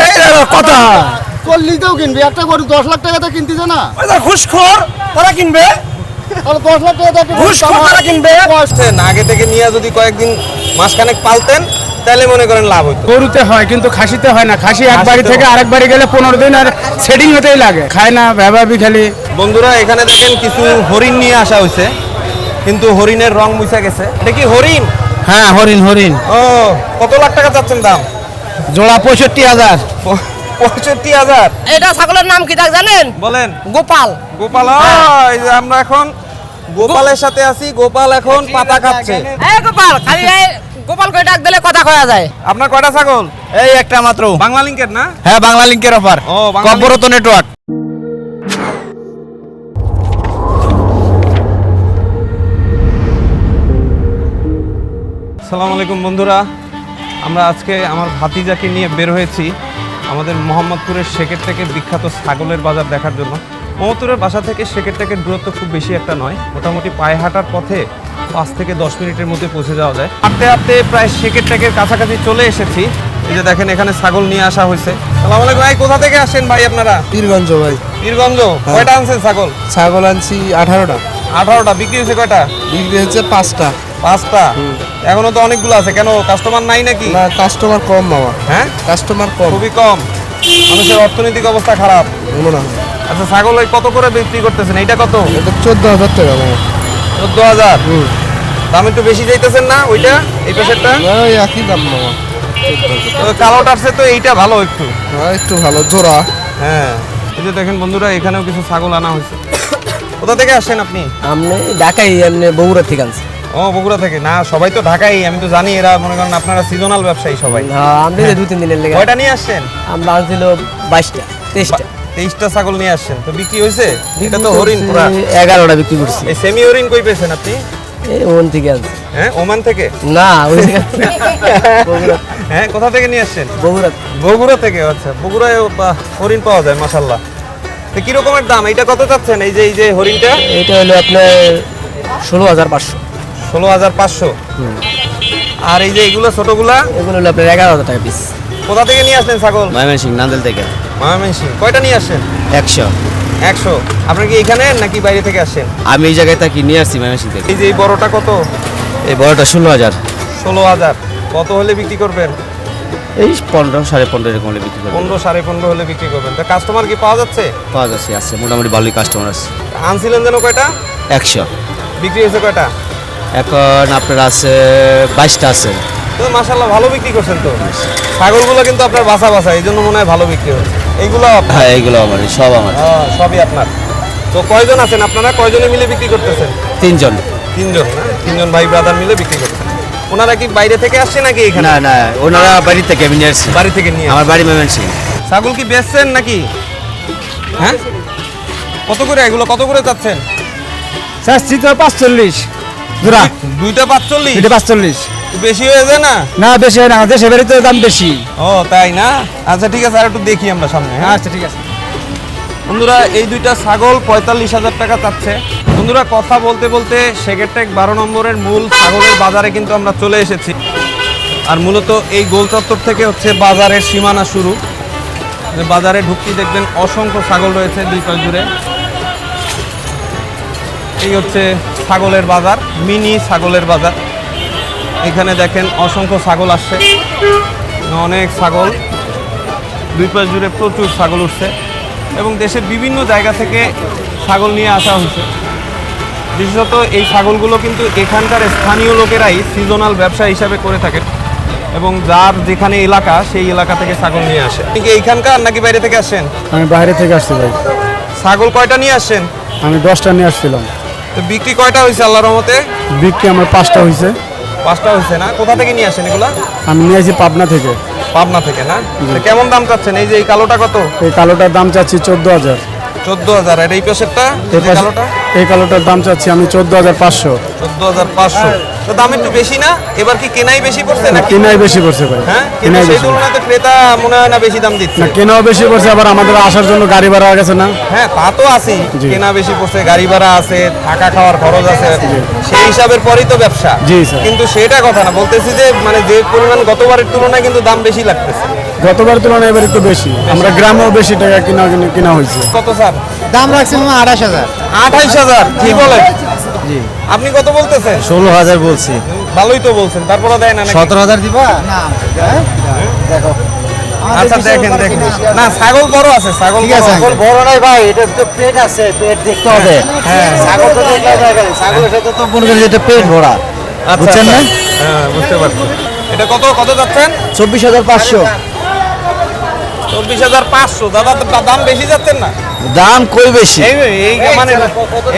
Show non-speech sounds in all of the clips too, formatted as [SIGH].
এই দেখো কথা। চল্লিশতেও কিনবি একটা গরু দশ লাখ টাকাতে কিনতেছে না? ঘুষখোর তারা কিনবে। তাহলে দশ লাখ টাকাতে ঘুষখোর তারা কিনবে। আগে থেকে নিয়ে যদি কয়েকদিন মাসখানেক পালতেন তাহলে মনে করেন লাভ হতো গরুতে হয় কিন্তু খাসিতে হয় না। খাসি এক বাড়ি থেকে। আরেক বাড়ি গেলে পনেরো দিন আর সেটিং হতেই লাগে। খায় না ভ্যাবাবি খালি। বন্ধুরা এখানে দেখেন কিছু হরিণ নিয়ে আসা হয়েছে কিন্তু হরিণের রং মুছে গেছে। এটা কি হরিণ? হ্যাঁ হরিণ হরিণ। ও কত লাখ টাকা চাচ্ছেন দাম? জোড়া পঁয়ষট্টি হাজার। পঁয়ষট্টি হাজার? এটা ছাগলের নাম কি জানেন? বলেন। গোপাল। গোপাল ও, এই যে আমরা এখন গোপালের সাথে আছি। গোপাল এখন পাতা খাচ্ছে। এই গোপাল খালি এই গোপাল কই ডাক দিলে কথা কয়া যায়। আপনার কয়টা ছাগল? এই একটা মাত্র। বাংলা লিঙ্কের না? হ্যাঁ বাংলা লিঙ্কের অফার ও বাংলা কর্পোরত নেটওয়ার্ক সালাম আলাইকুম বন্ধুরা। আমরা আজকে আমার ভাতিজাকে নিয়ে বের হয়েছি আমাদের মোহাম্মদপুরের শেকের থেকে বিখ্যাত ছাগলের বাজার দেখার জন্য। মোহাম্মদপুরের বাসা থেকে শেকের টেকের দূরত্ব খুব বেশি একটা নয় মোটামুটি পায়ে হাঁটার পথে পাঁচ থেকে দশ মিনিটের মধ্যে পৌঁছে যাওয়া যায়। হাঁটতে হাঁটতে প্রায় শেকের টেকের কাছাকাছি চলে এসেছি। এই যে দেখেন এখানে ছাগল নিয়ে আসা হয়েছে। সালাম আলাইকুম ভাই কোথা থেকে আসেন ভাই আপনারা? পীরগঞ্জ ভাই। পীরগঞ্জ কয়টা আনছেন ছাগল? ছাগল আনছি আঠারোটা। আঠারোটা বিক্রি হয়েছে কয়টা? বিক্রি হচ্ছে পাঁচটা। পাঁচটা? এখনও তো অনেকগুলো আছে। কেন কাস্টমার নাই নাকি? না কাস্টমার কম মামা। হ্যাঁ? কাস্টমার কম। খুবই কম। মানুষের অর্থনৈতিক অবস্থা খারাপ। হয় আচ্ছা ছাগল ওই কত করে বিক্রি করতেছেন? এইটা কত? এটা চোদ্দ হাজার টাকা মামা। চোদ্দ হাজার দাম একটু বেশি যাইতেছেন না ওইটা? এই পেশেরটা? না, ওই একই দাম মামা। কালোটা আসছে তো এইটা ভালো একটু। হ্যাঁ একটু ভালো জোড়া। হ্যাঁ। এই যে দেখেন বন্ধুরা এখানেও কিছু ছাগল আনা হয়েছে। কোথা থেকে আসছেন আপনি? আপনি ঢাকাই এমনি বগুড়া থেকে আনছি। ও বগুড়া থেকে। না সবাই তো ঢাকাই আমি তো জানি এরা মনে করেন আপনারা সিজনাল ব্যবসায়ী সবাই। আপনি দু তিন দিনের লেগে কয়টা নিয়ে আসছেন? আমরা আনছিল বাইশটা তেইশটা। তেইশটা ছাগল নিয়ে আসছেন। তো বিক্রি হয়েছে? এটা তো হরিণ পুরা। এগারোটা বিক্রি করছি। এই সেমি হরিণ কই পেয়েছেন আপনি? ওন থেকে আনছি। হ্যাঁ ওমান থেকে? না ওই হ্যাঁ কোথা থেকে নিয়ে আসছেন? বগুড়া। বগুড়া থেকে আচ্ছা। বগুড়ায় হরিণ পাওয়া যায় মাসাল্লাহ তো কি রকমের দাম? এইটা কত চাচ্ছেন? এই যে এই যে হরিণটা? এটা হলো আপনার ষোলো হাজার পাঁচশো। ষোলো হাজার পাঁচশো। আর এই যে এইগুলো ছোটগুলা? এগুলো হলো আপনার এগারো হাজার টাকা পিস কোথা থেকে নিয়ে আসলেন ছাগল? ময়মনসিং নান্দেল থেকে। ময়মনসিং কয়টা নিয়ে আসছেন? একশো। একশো। আপনার কি এখানে নাকি বাইরে থেকে আসছেন? আমি এই জায়গায় থাকি নিয়ে আসছি ময়মনসিং থেকে। এই যে এই বড়টা কত? এই বড়টা ষোলো হাজার। ষোলো হাজার। কত হলে বিক্রি করবেন? এই পনেরো সাড়ে পনেরো এরকম হলে বিক্রি করব পনেরো সাড়ে পনেরো হলে বিক্রি করবেন। তা কাস্টমার কি পাওয়া যাচ্ছে? পাওয়া যাচ্ছে আছে। মোটামুটি ভালোই কাস্টমার আছে। আনছিলেন যেন কয়টা? একশো। বিক্রি হয়েছে কয়টা? এখন আপনার আছে বাইশটা আছে। তো মাসাল্লাহ ভালো বিক্রি করছেন তো। ছাগলগুলো কিন্তু আপনার বাসা বাসা এই জন্য মনে হয় ভালো বিক্রি হচ্ছে। এইগুলো হ্যাঁ এইগুলো আমার সব আমার। হ্যাঁ, সবই আপনার। তো কয়জন আছেন আপনারা? কয়জনে মিলে বিক্রি করতেছেন? তিনজন। তিনজন তিনজন ভাই ব্রাদার মিলে বিক্রি করতেছেন। ওনারা কি বাইরে থেকে আসছে নাকি এখানে? না না ওনারা বাড়ি থেকে আমি নিয়ে আসছি। বাড়ি থেকে নিয়ে আমার বাড়ি ময়মনসিং ছাগল কি বেচছেন নাকি? হ্যাঁ? কত করে এগুলো? কত করে চাচ্ছেন চাচ্ছি তো পাঁচচল্লিশ। জোড়া দুইটা পাঁচচল্লিশ? এটা পাঁচচল্লিশ। বেশি হয়ে যায় না? না বেশি হয় না। দেশে বাড়িতে দাম বেশি। ও তাই না? আচ্ছা ঠিক আছে আর একটু দেখি আমরা সামনে হ্যাঁ? আচ্ছা ঠিক আছে। বন্ধুরা এই দুইটা ছাগল পঁয়তাল্লিশ হাজার টাকা চাচ্ছে। বন্ধুরা কথা বলতে বলতে সেকেরটেক বারো নম্বরের মূল ছাগলের বাজারে কিন্তু আমরা চলে এসেছি। আর মূলত এই গোল চত্বর থেকে হচ্ছে বাজারের সীমানা শুরু। বাজারে ঢুকতে দেখবেন অসংখ্য ছাগল রয়েছে দুই পাশ জুড়ে। এই হচ্ছে ছাগলের বাজার মিনি ছাগলের বাজার। এখানে দেখেন অসংখ্য ছাগল আসছে। অনেক ছাগল। দুই পাশ জুড়ে প্রচুর ছাগল উঠছে। এবং দেশের বিভিন্ন জায়গা থেকে ছাগল নিয়ে আসা হয়েছে। বিশেষত এই ছাগলগুলো কিন্তু এখানকার স্থানীয় লোকেরাই সিজনাল ব্যবসা হিসাবে করে থাকেন। এবং যার যেখানে এলাকা সেই এলাকা থেকে ছাগল নিয়ে আসে। আপনি কি এইখানকার নাকি বাইরে থেকে আসেন আমি বাইরে থেকে আসছি ভাই। ছাগল কয়টা নিয়ে আসছেন? আমি দশটা নিয়ে আসছিলাম। তো বিক্রি কয়টা হয়েছে আল্লাহর রহমতে? বিক্রি আমার পাঁচটা হয়েছে পাঁচটা হয়েছে না? কোথা থেকে নিয়ে আসেন এগুলা? আমি নিয়ে আসি পাবনা থেকে। পাবনা থেকে না? তো কেমন দাম চাচ্ছেন? এই যে এই কালোটা কত? এই কালোটার দাম চাচ্ছি চোদ্দ হাজার। চোদ্দ হাজার। আর এই পেশেরটা? এই এই কালোটা? এই কালোটার দাম চাচ্ছি আমি চোদ্দ হাজার পাঁচশো। চোদ্দ হাজার পাঁচশো। তো দাম একটু বেশি না? এবার কি কেনাই বেশি পড়ছে না কেনাই বেশি পড়ছে ভাই। হ্যাঁ? কেনাই বেশি। তুলনায় তো ক্রেতা মনে হয় না বেশি দাম দিচ্ছে। না কেনাও বেশি পড়ছে আবার আমাদের আসার জন্য গাড়ি ভাড়া গেছে না? হ্যাঁ তা তো আছেই। কেনা বেশি পড়ছে গাড়ি ভাড়া আছে থাকা খাওয়ার খরচ আছে। সেই হিসাবের পরেই তো ব্যবসা। জি, স্যার। কিন্তু সেটা কথা না বলতেছি যে মানে যে পরিমাণ গতবারের তুলনায় কিন্তু দাম বেশি লাগতেছে। গতবার তুলনায় এবার একটু বেশি। আমরা গ্রামেও বেশি টাকা কিনা কিনা হয়েছে। কত স্যার? দাম রাখছিলাম আঠাশ হাজার। আঠাইশ হাজার কি বলেন? আপনি কত বলতেছেন? ষোলো হাজার বলছি। ভালোই তো বলছেন তারপরে দেয় না সতেরো হাজার দিবা? আচ্ছা দেখেন দেখেন। না ছাগল বড় আছে ছাগল ঠিক আছে, ছাগল বড় নাই ভাই এটা তো পেট আছে পেট দেখতে হবে। হ্যাঁ। ছাগল তো দেখলে হবে ছাগলের সাথে তো মনে করেন এটা পেট ভরা। আচ্ছা, বুঝছেন না? আচ্ছা। হ্যাঁ বুঝতে পারছি। এটা কত কত যাচ্ছেন? চব্বিশ হাজার পাঁচশো। চব্বিশ হাজার পাঁচশো। দাদা দাম বেশি যাচ্ছেন না? দাম কই বেশি? এই মানে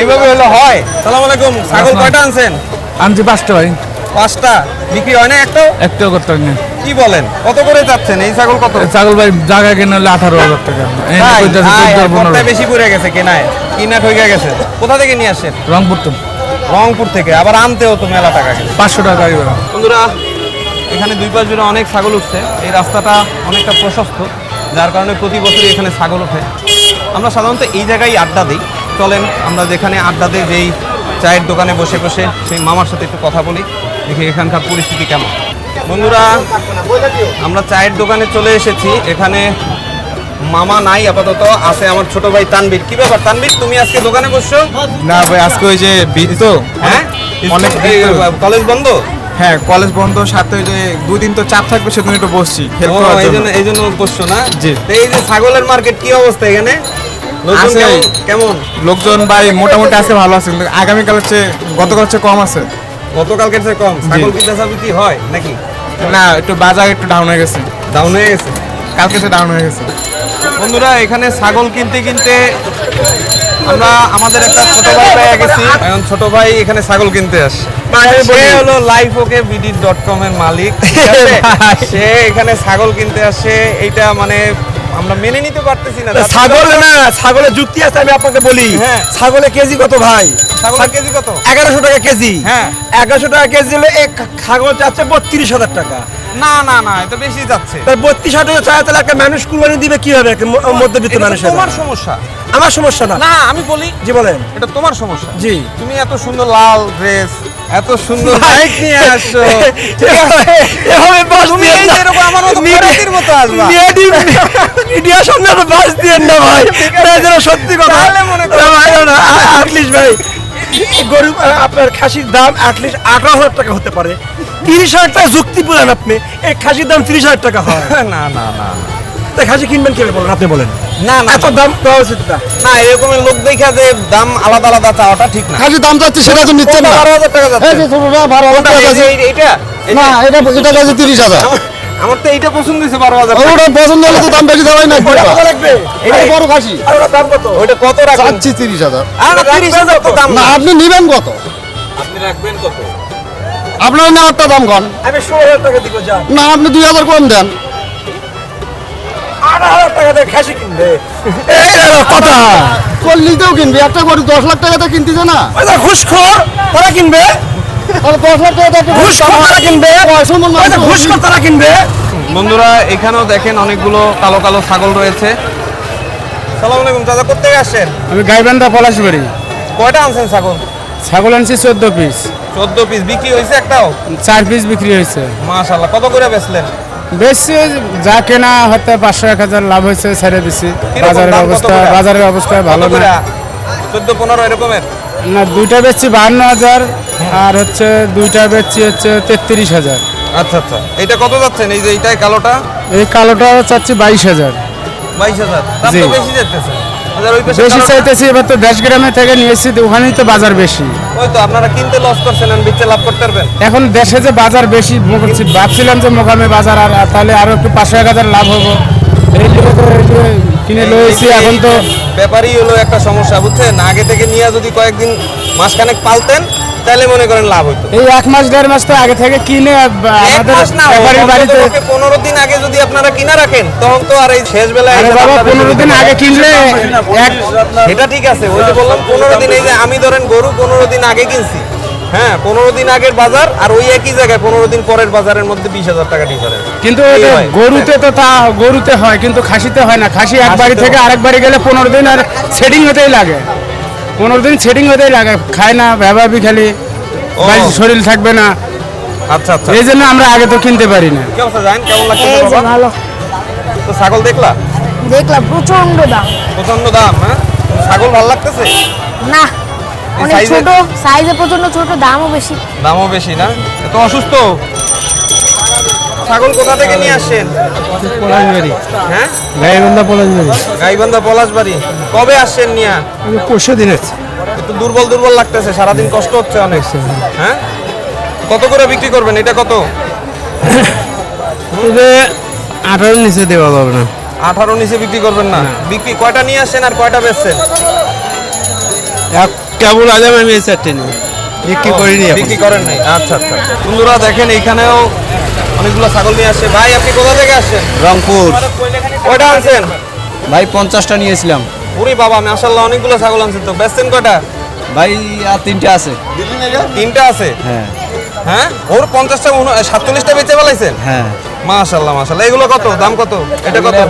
এইভাবে হলে হয়। সালাম আলাইকুম। ছাগল কয়টা আনছেন? আনছি পাঁচটা ভাই। পাঁচটা। বিক্রি হয় না একটাও? একটাও করতে না। কি বলেন? কত করে যাচ্ছেন? এই ছাগল কত? ছাগল ভাই জায়গা কিনে হলে আঠারো হাজার টাকা। বেশি পড়ে গেছে কেনায়। কিনা ঠকে গেছে। কোথা থেকে নিয়ে আসেন রংপুর তো। রংপুর থেকে। আবার আনতেও তো মেলা টাকা পাঁচশো টাকা বন্ধুরা এখানে দুই পাঁচ জুড়ে অনেক ছাগল উঠছে। এই রাস্তাটা অনেকটা প্রশস্ত। যার কারণে প্রতি বছরই এখানে ছাগল ওঠে। আমরা সাধারণত এই জায়গায় আড্ডা দিই। চলেন আমরা যেখানে আড্ডা দিই যেই চায়ের দোকানে বসে বসে সেই মামার সাথে একটু কথা বলি দেখি এখানকার পরিস্থিতি কেমন। বন্ধুরা আমরা চায়ের দোকানে চলে এসেছি। এখানে মামা নাই আপাতত। আছে আমার ছোট ভাই তানবীর। কি ব্যাপার তানবীর তুমি আজকে দোকানে বসছো? না ভাই আজকে ওই যে তো হ্যাঁ? কলেজ বন্ধ? হ্যাঁ কলেজ বন্ধ সাথে যে দুদিন তো চাপ থাকবে সেদিন একটু বসছি হেল্প করার জন্য। এই জন্য বসছো না? জি। এই যে ছাগলের মার্কেট কি অবস্থা এখানে। কেমন? লোকজন ভাই মোটামুটি আছে ভালো আছে কিন্তু আগামীকাল হচ্ছে গতকাল হচ্ছে কম আছে। গতকালকের চেয়ে কম। ছাগল কি বেচা বিক্রি হয় নাকি? না একটু বাজার একটু ডাউন হয়ে গেছে। ডাউন হয়ে গেছে? কালকে সে ডাউন হয়ে গেছে। বন্ধুরা এখানে ছাগল কিনতে কিনতে আমরা আমাদের একটা ছোট ভাই পেয়ে গেছি। এখন ছোট ভাই এখানে ছাগল কিনতে আসে। সে হলো life okay BD dot com এর মালিক [LAUGHS] সে এখানে ছাগল কিনতে আসে। এইটা মানে আমরা মেনে নিতে পারতেছি না। ছাগল না ছাগলের যুক্তি আছে আমি আপনাকে বলি। হ্যাঁ। ছাগলের কেজি কত ভাই? ছাগলের কেজি কত? এগারোশো টাকা কেজি। হ্যাঁ। এগারোশো টাকা কেজি হলে এক ছাগল চাচ্ছে বত্রিশ হাজার টাকা। না না না এটা বেশি যাচ্ছে। তাই বত্রিশ হাজার টাকা তাহলে একটা মানুষ কুরবানি দিবে কি হবে মধ্যবিত্ত মানুষের। তোমার সমস্যা। আমার সমস্যা না। না আমি বলি জি বলেন। এটা তোমার সমস্যা। জি। তুমি এত সুন্দর লাল ড্রেস এত সুন্দর বাইক নিয়ে আসছো। এভাবে বাস না। আমার মতো মিডি- খরাতির মতো আসবা। মিডি- মিডিয়ার সামনে তো বাস দিয়েন না ভাই। না, যেটা সত্যি কথা। তাহলে মনে করো- ভাই, না, আটলিশ ভাই গরু আপনার খাসির দাম আটলিশ আঠারো হাজার টাকা হতে পারে। তিরিশ হাজার টাকা যুক্তি বলেন আপনি এই খাসির দাম তিরিশ হাজার টাকা হয়। [LAUGHS] না না না। তাই খাসি কিনবেন কীভাবে বলেন? আপনি বলেন। না না। এত দাম দেওয়া উচিত না। না এরকমের লোক দেখা যে দাম আলাদা আলাদা চাওয়াটা ঠিক না। খাসি দাম যাচ্ছে সেটা তো নিচ্ছেন না। বারো হাজার টাকা যাচ্ছে। এই যে ছোটটা বারো হাজার টাকা। এইটা না এটা এটা যাচ্ছে তিরিশ হাজার। আমার- তো এইটা পছন্দ হয়েছে বারো হাজার ওটা পছন্দ হলে তো দাম বেশি দেওয়াই না লাগবে? এটা বড় খাসি। দাম কত? ওইটা কত চাচ্ছি তিরিশ হাজার। তিরিশ হাজার তো দাম না আপনি নিবেন কত? আপনি রাখবেন কত? আপনার নেওয়ারটা দাম কন আমি ষোলো হাজার টাকা দিব না আপনি দুই হাজার কম দেন। আট হাজার টাকা দিয়ে খাসি কিনবে। এই হলো কথা চল্লিশতেও কিনবি একটা গরু দশ লাখ টাকাতে কিনতেছে না। ওই যে ঘুষখোর তারা কিনবে। তাহলে দশ লাখ টাকাতে ঘুষখোর তারা কিনবে। ওই যে ঘুষখোর তারা কিনবে। বন্ধুরা এখানেও দেখেন অনেকগুলো কালো কালো ছাগল রয়েছে। সালাম আলাইকুম চাচা কোথেকে আসছেন? আমি গাইবান্ধা পলাশবাড়ি। কয়টা আনছেন ছাগল? ছাগল আনছি চোদ্দ পিস চোদ্দ পিস বিক্রি হয়েছে একটাও? চার পিস বিক্রি হয়েছে। মাশাল্লাহ কত করে বেচলেন? বেশি যা কেনা হয়তো পাঁচশো এক হাজার লাভ হয়েছে ছেড়ে দিছি। বাজারের অবস্থা বাজারের অবস্থা ভালো না। চোদ্দ পনেরো এরকমের? না দুইটা বেচছি বাহান্ন হাজার আর হচ্ছে দুইটা বেচছি হচ্ছে তেত্রিশ হাজার। আচ্ছা আচ্ছা। এটা কত যাচ্ছেন? এই যে এইটাই কালোটা? এই কালোটা চাচ্ছি বাইশ হাজার। বাইশ হাজার। বেশি পাশে বেশি? চাইতেছি এবার তো দেশ গ্রামে থেকে নিয়েছি ওখানেই তো বাজার বেশি। ওই তো আপনারা কিনতে লস করছেন আর বিচ্ছে লাভ করতে পারবেন। এখন দেশে যে বাজার বেশি ভাবছিলাম যে মোকামে বাজার আর তাহলে আরও একটু পাঁচশো এক হাজার লাভ হব। কিনে লয়েছি এখন তো ব্যাপারই হলো একটা সমস্যা বুঝছেন? আগে থেকে নিয়ে যদি কয়েকদিন মাসখানেক পালতেন তাহলে মনে করেন লাভ হইতো। এই এক মাস দেড় মাস তো আগে থেকে কিনে আমাদের বাড়িতে পনেরো দিন আগে যদি আপনারা কিনা রাখেন তখন তো আর এই শেষ বেলায় পনেরো দিন আগে কিনলে এক সেটা ঠিক আছে ওই যে বললাম পনেরো দিন এই যে আমি ধরেন গরু পনেরো দিন আগে কিনছি। হ্যাঁ পনেরো দিন আগের বাজার আর ওই একই জায়গায় পনেরো দিন পরের বাজারের মধ্যে বিশ হাজার টাকা ডিফারেন্স কিন্তু এটা। গরুতে তো তা গরুতে হয় কিন্তু খাসিতে হয় না। খাসি এক বাড়ি থেকে। আরেক বাড়ি গেলে পনেরো দিন আর সেটিং হতেই লাগে। পনেরো দিন সেটিং হতেই লাগে খায় না ভ্যাবাবি খালি ও। শরীর থাকবে না। আচ্ছা আচ্ছা। এই জন্য আমরা আগে তো কিনতে পারি না। কি অবস্থা জানেন কেমন লাগছে এই যে ভালো। তো ছাগল দেখলা? দেখলাম প্রচণ্ড দাম। প্রচণ্ড দাম হ্যাঁ? ছাগল ভালো লাগতেছে? না অনেক ছোট সাইজে প্রচণ্ড ছোট দামও বেশি। দামও বেশি না? তো অসুস্থ। ছাগল কোথা থেকে নিয়ে আসছেন? পলাশবাড়ি। হ্যাঁ? গাইবান্ধা পলাশবাড়ি। গাইবান্ধা পলাশবাড়ি। কবে আসছেন নিয়া? পরশু দিন আছে একটু দুর্বল দুর্বল লাগতেছে সারাদিন কষ্ট হচ্ছে অনেক। হ্যাঁ? কত করে বিক্রি করবেন? এটা কত? আঠারো নিচে দেওয়া যাবে না। আঠারো নিচে বিক্রি করবেন না? বিক্রি কয়টা নিয়ে আসছেন আর কয়টা বেচছেন? এক কেবল আজাম আমি এই চারটে নিই। বিক্রি করিনি বিক্রি করেন নাই। আচ্ছা আচ্ছা। বন্ধুরা দেখেন এইখানেও অনেকগুলো ছাগল নিয়ে আসছে ভাই আপনি কোথা থেকে আসছেন? রংপুর। কয়টা আনছেন? ভাই পঞ্চাশটা নিয়েছিলাম। উরি বাবা মাশাল্লাহ অনেকগুলো ছাগল আনছেন তো। বেচছেন কয়টা? ভাই আর তিনটে আছে। তিনটা আছে? হ্যাঁ। হ্যাঁ? ওর পঞ্চাশটা সাতচল্লিশটা বেচে ফেলাইছেন? হ্যাঁ। মাশাল্লাহ মাশাল্লাহ এগুলো কত? দাম কত? এটা কত?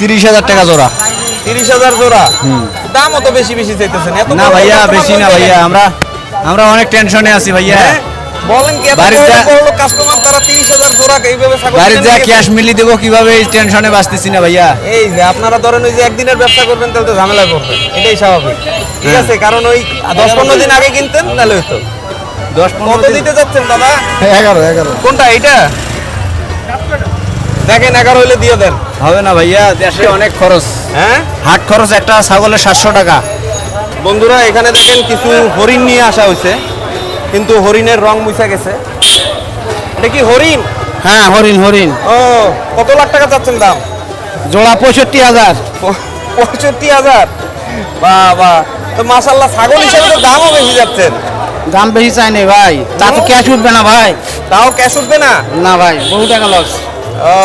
তিরিশ হাজার টাকা জোড়া। তিরিশ হাজার জোড়া? দাম অত বেশি বেশি চাইতেছেন। না ভাইয়া বেশি না ভাইয়া আমরা আমরা অনেক টেনশনে আছি ভাইয়া। হ্যাঁ? বলেন কি কাস্টমার তারা তিরিশ হাজার জোড়া এইভাবে বাড়ির যা ক্যাশ মিলি দেবো কীভাবে এই টেনশনে বাঁচতেছি না ভাইয়া? এই যে আপনারা ধরেন ওই যে একদিনের ব্যবসা করবেন তাহলে তো ঝামেলা করবেন এটাই স্বাভাবিক। ঠিক আছে কারণ ওই দশ পনেরো দিন আগে কিনতেন তাহলে হইতো। দশ কত পনেরো দিতে যাচ্ছেন দাদা? এগারো এগারো। কোনটা এইটা? দেখেন এগারো হইলে দিয়ে দেন। হবে না ভাইয়া দেশে অনেক খরচ। হ্যাঁ? হাট খরচ একটা ছাগলের সাতশো টাকা। বন্ধুরা এখানে দেখেন কিছু হরিণ নিয়ে আসা হয়েছে। কিন্তু হরিণের রং মুছা গেছে। এটা কি হরিণ? হ্যাঁ হরিণ হরিণ। ও কত লাখ টাকা চাচ্ছেন দাম? জোড়া পঁয়ষট্টি হাজার। পঁয়ষট্টি হাজার? বাহ বাহ তো মাসাল্লাহ ছাগল হিসেবে তো দামও বেশি যাচ্ছেন দাম বেশি চাই নাই ভাই। তা তো ক্যাশ উঠবে না ভাই। তাও ক্যাশ উঠবে না? না ভাই বহু টাকা লস ও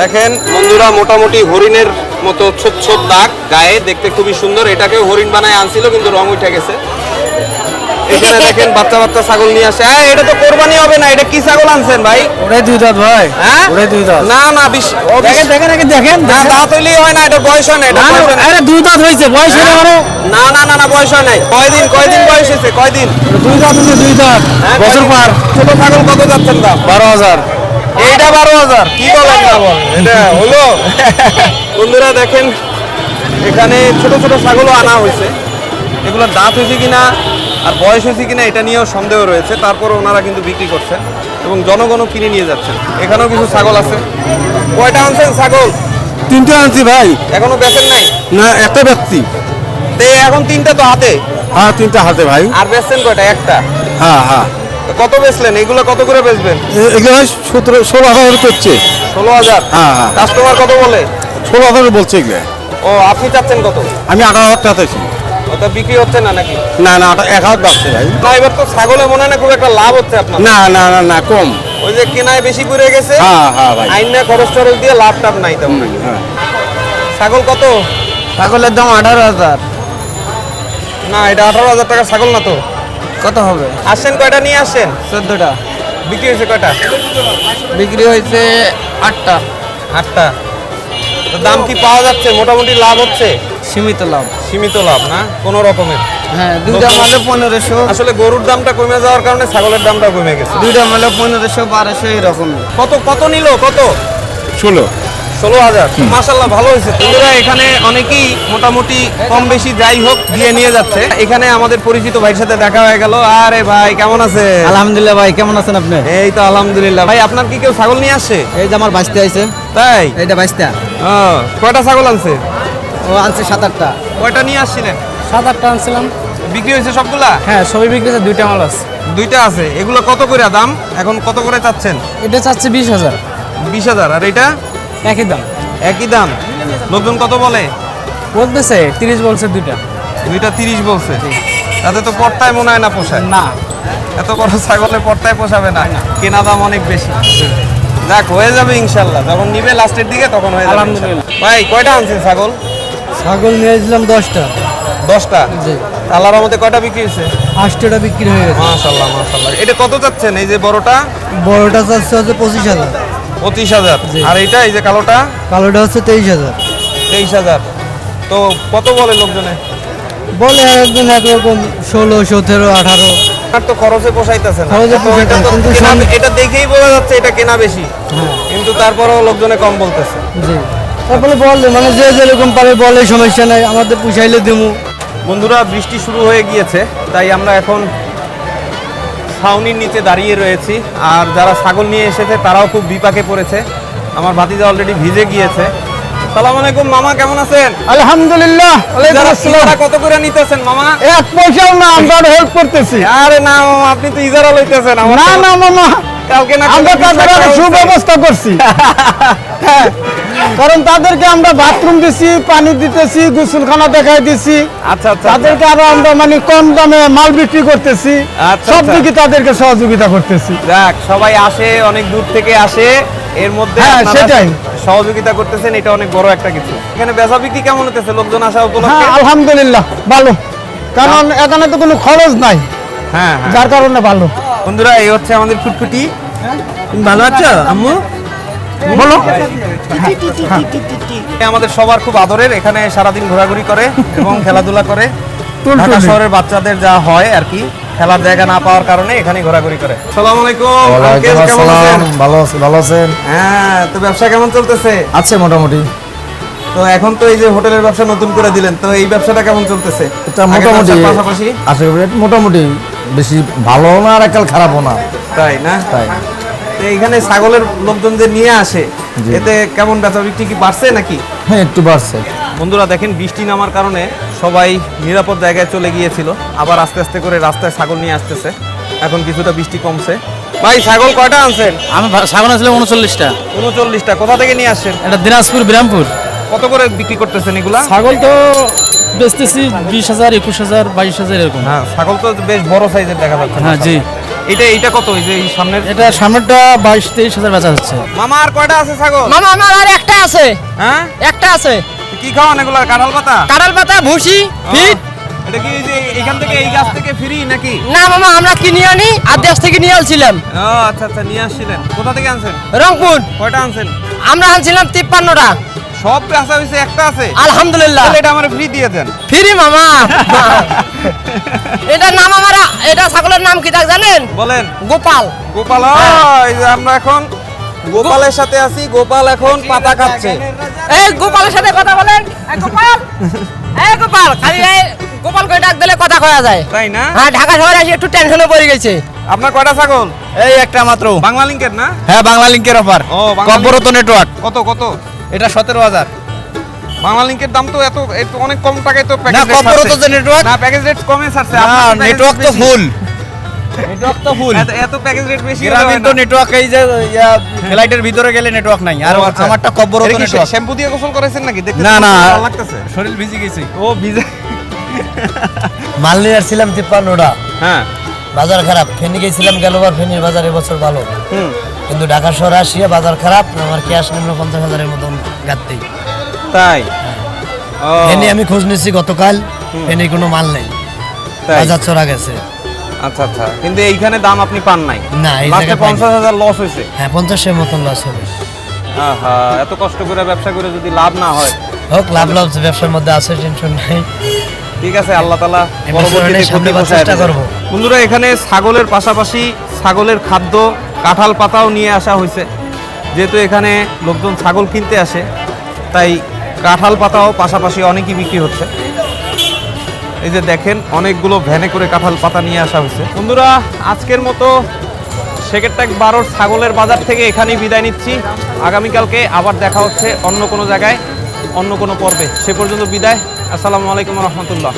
দেখেন বন্ধুরা মোটামুটি হরিণের মতো ছোট ছোট দাগ গায়ে দেখতে খুবই সুন্দর। এটাকেও হরিণ বানায় আনছিল কিন্তু রং উঠে গেছে। এখানে দেখেন বাচ্চা বাচ্চা ছাগল নিয়ে আসে। হ্যাঁ এটা তো কোরবানি হবে না এটা কি ছাগল আনছেন ভাই? ওটাই দুই দাঁত ভাই হ্যাঁ? ওটাই দুই দাঁত। না না বিশ দেখেন দেখেন আগে দেখেন। না দাঁত হইলেই হয় না এটা বয়স হয় না এটা আরে দুই দাঁত হয়েছে বয়স হলে মানে না না না না বয়স হয় নাই। কয়দিন কয়দিন বয়স হয়েছে কয়দিন? দুই দাঁত হয়েছে দুই দাঁত। হ্যাঁ, বছর? পার। ছোট ছাগল কত যাচ্ছেন দাম? বারো হাজার। এইটা বারো হাজার। কি বলেন না এটা হলো। বন্ধুরা দেখেন এখানে ছোট ছোট ছাগলও আনা হয়েছে। এগুলোর দাঁত হয়েছে কিনা আর বয়স হয়েছে কিনা এটা নিয়েও সন্দেহ রয়েছে। তারপর ওনারা কিন্তু বিক্রি করছেন এবং জনগণও কিনে নিয়ে যাচ্ছেন। এখানেও কিছু ছাগল আছে। কয়টা আনছেন ছাগল? তিনটে আনছি ভাই। এখনও বেচেন নাই? না একটা ব্যক্তি তে এখন তিনটা তো হাতে? হ্যাঁ তিনটা হাতে ভাই। আর বেচছেন কয়টা? একটা? হ্যাঁ হ্যাঁ। কত বেচলেন? এগুলো কত করে বেচবেন? এগুলো সতেরো ষোলো হাজার করছে। ষোলো হাজার? হ্যাঁ, হ্যাঁ। কাস্টমার কত বলে? ষোলো হাজার বলছে এগুলো। ও আপনি চাচ্ছেন কত? আমি আঠারো হাজার টাকা ওটা বিক্রি হচ্ছে না নাকি? না না এক হাজার বাড়ছে ভাই। না এবার তো ছাগলে মনে হয় না খুব একটা লাভ হচ্ছে আপনার। না না না না কম। ওই যে কেনায় বেশি পড়ে গেছে হ্যাঁ হ্যাঁ ভাই। আইন না খরচ টরচ দিয়ে লাভ টাভ নাই তেমন। হ্যাঁ। ছাগল কত? ছাগলের দাম আঠারো হাজার। না এটা আঠারো হাজার টাকা ছাগল না তো। কত হবে? আসছেন কয়টা নিয়ে আসছেন চোদ্দটা। বিক্রি হয়েছে কয়টা? বিক্রি হয়েছে আটটা। আটটা। তো দাম কি পাওয়া যাচ্ছে? মোটামুটি লাভ হচ্ছে? সীমিত লাভ। সীমিত লাভ না? কোনো রকমের? হ্যাঁ দুইটা মালে পনেরোশো। আসলে গরুর দামটা কমে যাওয়ার কারণে ছাগলের দামটা কমে গেছে। দুইটা মালে পনেরোশো বারোশো এরকম কত কত নিল? কত? ষোলো। ষোলো হাজার। মাসাল্লাহ ভালো হয়েছে বন্ধুরা এখানে অনেকেই মোটামুটি কম বেশি যাই হোক দিয়ে নিয়ে যাচ্ছে। এখানে আমাদের পরিচিত ভাইয়ের সাথে দেখা হয়ে গেল। আরে ভাই কেমন আছে? আলহামদুলিল্লাহ ভাই কেমন আছেন আপনি? এই তো আলহামদুলিল্লাহ। ভাই আপনার কি কেউ ছাগল নিয়ে আসছে? এই যে আমার বাঁচতে আইছে। তাই? এইটা বাঁচতে ও, কয়টা ছাগল আনছে? ও আনছে সাত আটটা। কয়টা নিয়ে আসছিলেন? সাত আটটা আনছিলাম। বিক্রি হয়েছে সবগুলা? হ্যাঁ সবই বিক্রি হয়েছে দুইটা মাল আছে। দুইটা আছে। এগুলো কত করে দাম? এখন কত করে চাচ্ছেন? এটা চাচ্ছে বিশ হাজার। বিশ হাজার। আর এটা? একই দাম। একই দাম। লোকজন কত বলে? বলতেছে তিরিশ বলছে দুইটা। দুইটা তিরিশ বলছে। তাতে তো পর্তায় মনে হয় না পোষায়। না। এত বড় ছাগলে পর্তায় পোষাবে না। কেনা দাম অনেক বেশি। দেখ হয়ে যাবে ইনশাল্লাহ। যখন নিবে লাস্টের দিকে তখন হয়ে যাবে ভাই কয়টা আনছেন ছাগল? ছাগল নিয়েছিলাম দশটা। দশটা? জি। আল্লাহর মধ্যে কয়টা বিক্রি হয়েছে? আটটা বিক্রি হয়ে গেছে। মাশাল্লাহ মাশাল্লাহ এটা কত যাচ্ছেন? এই যে বড়টা? বড়টা চাচ্ছে হচ্ছে পঁচিশ হাজার। পঁচিশ হাজার। আর এটা এই যে কালোটা? কালোটা হচ্ছে তেইশ হাজার। তেইশ হাজার। তো কত বলে লোকজনে? বলে একজন একরকম ষোলো সতেরো আঠারো। আর তো খরচে পোষাইতেছে না। কিন্তু এটা দেখেই বোঝা যাচ্ছে এটা কেনা বেশি। কিন্তু তারপরেও লোকজনে কম বলতেছে। জি। তারপরে বলে মানে যে যেরকম পারে বলে সমস্যা নাই আমাদের পুষাইলে দেবো বন্ধুরা বৃষ্টি শুরু হয়ে গিয়েছে তাই আমরা এখন ছাউনির নিচে দাঁড়িয়ে রয়েছি। আর যারা ছাগল নিয়ে এসেছে তারাও খুব বিপাকে পড়েছে। আমার ভাতিজা অলরেডি ভিজে গিয়েছে। সালাম আলাইকুম মামা কেমন আছেন? আলহামদুলিল্লাহ ইজারা কত করে নিতেছেন মামা? এক পয়সাও না আমরা হেল্প করতেছি। আরে না মামা আপনি তো ইজারা লইতেছেন না না মামা কালকে না আমরা। সুব্যবস্থা করছি। হ্যাঁ, [LAUGHS] কারণ তাদেরকে আমরা বাথরুম দিছি পানি দিতেছি গোসলখানা দেখাই দিছি। আচ্ছা আচ্ছা তাদেরকে আরও আমরা মানে কম দামে মাল বিক্রি করতেছি। আচ্ছা, সব আচ্ছা। দিকে তাদেরকে সহযোগিতা করতেছি। যাক সবাই আসে অনেক দূর থেকে আসে। এর মধ্যে হ্যাঁ, সেটাই। সহযোগিতা করতেছেন এটা অনেক বড় একটা কিছু। এখানে বেচা বিক্রি কেমন হতেছে লোকজন আসা হ্যাঁ উপলক্ষে আলহামদুলিল্লাহ ভালো। কারণ এখানে তো কোনো খরচ নাই। হ্যাঁ হ্যাঁ। যার কারণে ভালো। বন্ধুরা এই হচ্ছে আমাদের ফুটফুটি তুমি ভালো আছো আম্মু? বলো। আমাদের সবার খুব আদরের এখানে সারাদিন ঘোরাঘুরি করে এবং খেলাধুলা করে। ঢাকা শহরের বাচ্চাদের যা হয় আর কি খেলার জায়গা না পাওয়ার কারণে এখানে ঘোরাঘুরি করে। সালাম আলাইকুম কেমন আছেন? ভালো আছি ভালো আছেন? হ্যাঁ তো ব্যবসা কেমন চলতেছে? আছে মোটামুটি। তো এখন তো এই যে হোটেলের ব্যবসা নতুন করে দিলেন তো এই ব্যবসাটা কেমন চলতেছে? এটা মোটামুটি পাশাপাশি? আশা করি মোটামুটি বেশি ভালো না আর একাল খারাপও না। তাই না? তাই। এইখানে ছাগলের লোকজন যে নিয়ে আসে এতে কেমন বেচা বিক্রি কি বাড়ছে নাকি? হ্যাঁ একটু বাড়ছে। বন্ধুরা দেখেন বৃষ্টি নামার কারণে সবাই নিরাপদ জায়গায় চলে গিয়েছিল আবার আস্তে আস্তে করে রাস্তায় ছাগল নিয়ে আসতেছে। এখন কিছুটা বৃষ্টি কমছে। ভাই ছাগল কয়টা আনছেন? আমি ছাগল আসলাম উনচল্লিশটা। উনচল্লিশটা। কোথা থেকে নিয়ে আসছেন? এটা দিনাজপুর বিরামপুর। কত করে বিক্রি করতেছেন এগুলা? ছাগল তো বেচতেছি বিশ হাজার একুশ হাজার বাইশ হাজার এরকম। হ্যাঁ ছাগল তো বেশ বড় সাইজের দেখা যাচ্ছে। হ্যাঁ জি। এটা এটা কত? এই যে এই সামনের এটা সামনেরটা বাইশ তেইশ হাজার বেচা হচ্ছে। মামা আর কয়টা আছে ছাগল? মামা আমার আর একটা আছে। হ্যাঁ? একটা আছে। কি খাওয়ান এগুলা? কাঁঠাল পাতা? কাঁঠাল পাতা ভুসি ফিট। এটা কি এই যে এখান থেকে এই গাছ থেকে ফ্রি নাকি? না মামা আমরা কিনে আনি আর দেশ থেকে নিয়ে আসছিলাম ও আচ্ছা আচ্ছা নিয়ে আসছিলেন। কোথা থেকে আনছেন? রংপুর। কয়টা আনছেন? আমরা আনছিলাম তিপ্পান্নটা। সব বেচা হয়েছে একটা আছে। আলহামদুলিল্লাহ। এটা আমার ফ্রি দিয়ে দেন। ফ্রি মামা। [LAUGHS] এটার নাম আমার এটা ছাগলের নাম কি তা জানেন? বলেন। গোপাল। গোপাল এই যে আমরা এখন গোপালের সাথে আছি। গোপাল এখন পাতা খাচ্ছে। এই গোপালের সাথে কথা বলেন। এই গোপাল এই গোপাল খালি এই গোপাল কই ডাক দিলে কথা কয়া যায়। তাই না? হ্যাঁ ঢাকা শহরে এসে একটু টেনশনে পড়ে গেছে। আপনার কয়টা ছাগল? এই একটা মাত্র। বাংলা লিঙ্কের না? হ্যাঁ বাংলা লিঙ্কের অফার ও কব্বরত নেটওয়ার্ক কত কত? এটা সতেরো হাজার। বাংলা লিঙ্কের দাম তো এত এত অনেক কম টাকায় তো না প্যাকেজ কব্বরত যে নেটওয়ার্ক না প্যাকেজ রেট কমে ছাড়ছে। না আপনার নেটওয়ার্ক তো ফুল নেটওয়ার্ক তো ফুল এত- এত প্যাকেজ রেট বেশি গ্রামীণ তো নেটওয়ার্ক এই যে ইয়া, ফ্লাইটের ভিতরে গেলে নেটওয়ার্ক নাই। আর আচ্ছা। আমারটা কব্বরত এটা কি নেটওয়ার্ক শ্যাম্পু দিয়ে গোসল করেছেন নাকি? দেখতে না, না। লাগতেছে। শরীর ভিজে গেছে। ও ভিজে মাল নিয়ে আসছিলাম তিপ্পান্নটা। হ্যাঁ। বাজার খারাপ। ফেনি গেছিলাম গেলবার ফেনির বাজার এবছর ভালো। হুম। কিন্তু ঢাকা শহরে আসিয়া বাজার খারাপ আমার ক্যাশ নিম্ন পঞ্চাশ হাজারের মতন গাত্তেই তাই? ও। ফেনি আমি খোঁজ নিচ্ছি গতকাল ফেনি কোনো মাল নেই। বাজার চড়া গেছে। আচ্ছা আচ্ছা। কিন্তু এইখানে দাম আপনি পান নাই? না, এই জায়গায় পঞ্চাশ হাজার লস হয়েছে? হ্যাঁ পঞ্চাশের মতন লস হবে। আহা এত কষ্ট করে ব্যবসা করে যদি লাভ না হয়। হোক লাভ লাভ ব্যবসার মধ্যে আছে টেনশন নাই। ঠিক আছে আল্লাহ তালা পরবর্তীতে চেষ্টা। করব। বন্ধুরা এখানে ছাগলের পাশাপাশি ছাগলের খাদ্য কাঁঠাল পাতাও নিয়ে আসা হয়েছে। যেহেতু এখানে লোকজন ছাগল কিনতে আসে, তাই কাঁঠাল পাতাও পাশাপাশি অনেকই বিক্রি হচ্ছে। এই যে দেখেন, অনেকগুলো ভ্যানে করে কাঁঠাল পাতা নিয়ে আসা হয়েছে। বন্ধুরা, আজকের মতো সেকেরটাক বারোর ছাগলের বাজার থেকে এখানেই বিদায় নিচ্ছি। আগামীকালকে আবার দেখা হচ্ছে অন্য কোনো জায়গায়, অন্য কোনো পর্বে। সে পর্যন্ত বিদায়। আসসালামু আলাইকুম রহমতুল্লাহ।